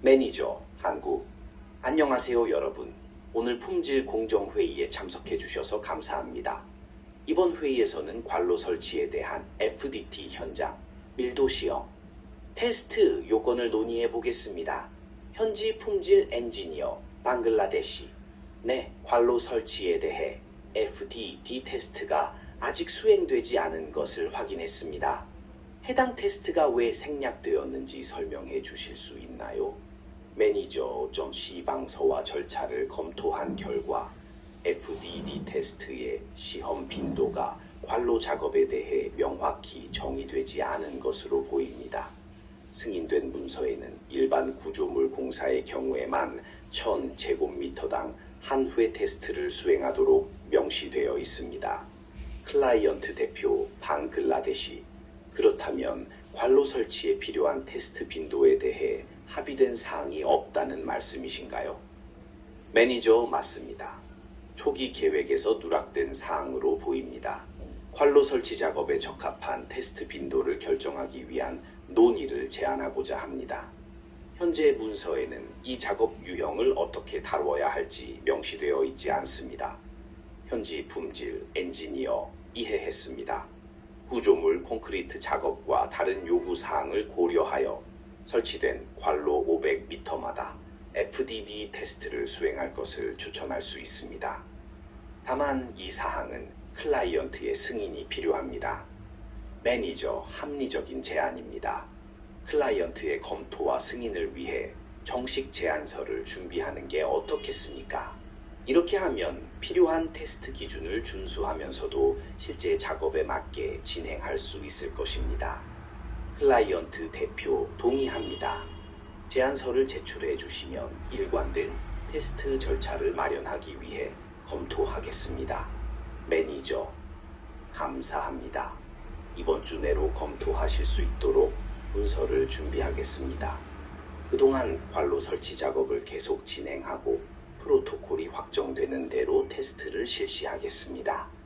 매니저 한국 안녕하세요 여러분 오늘 품질 공정 회의에 참석해 주셔서 감사합니다. 이번 회의에서는 관로 설치에 대한 FDT 현장 밀도 시험 테스트 요건을 논의해 보겠습니다. 현지 품질 엔지니어 방글라데시 네 관로 설치에 대해 FDT 테스트가 아직 수행되지 않은 것을 확인했습니다. 해당 테스트가 왜 생략되었는지 설명해 주실 수 있나요? 매니저 전 시방서와 절차를 검토한 결과 FDD 테스트의 시험 빈도가 관로 작업에 대해 명확히 정의되지 않은 것으로 보입니다. 승인된 문서에는 일반 구조물 공사의 경우에만 1000제곱미터당 한 회 테스트를 수행하도록 명시되어 있습니다. 클라이언트 대표 방글라데시 그렇다면 관로 설치에 필요한 테스트 빈도에 대해 합의된 사항이 없다는 말씀이신가요? 매니저 맞습니다. 초기 계획에서 누락된 사항으로 보입니다. 관로 설치 작업에 적합한 테스트 빈도를 결정하기 위한 논의를 제안하고자 합니다. 현재 문서에는 이 작업 유형을 어떻게 다루어야 할지 명시되어 있지 않습니다. 현지 품질 엔지니어 이해했습니다. 구조물 콘크리트 작업과 다른 요구 사항을 고려하여 설치된 관로 500m마다 FDD 테스트를 수행할 것을 추천할 수 있습니다. 다만 이 사항은 클라이언트의 승인이 필요합니다. 매니저 합리적인 제안입니다. 클라이언트의 검토와 승인을 위해 정식 제안서를 준비하는 게 어떻겠습니까? 이렇게 하면 필요한 테스트 기준을 준수하면서도 실제 작업에 맞게 진행할 수 있을 것입니다. 클라이언트 대표 동의합니다. 제안서를 제출해 주시면 일관된 테스트 절차를 마련하기 위해 검토하겠습니다. 매니저, 감사합니다. 이번 주 내로 검토하실 수 있도록 문서를 준비하겠습니다. 그동안 관로 설치 작업을 계속 진행하고 프로토콜이 확정되는 대로 테스트를 실시하겠습니다.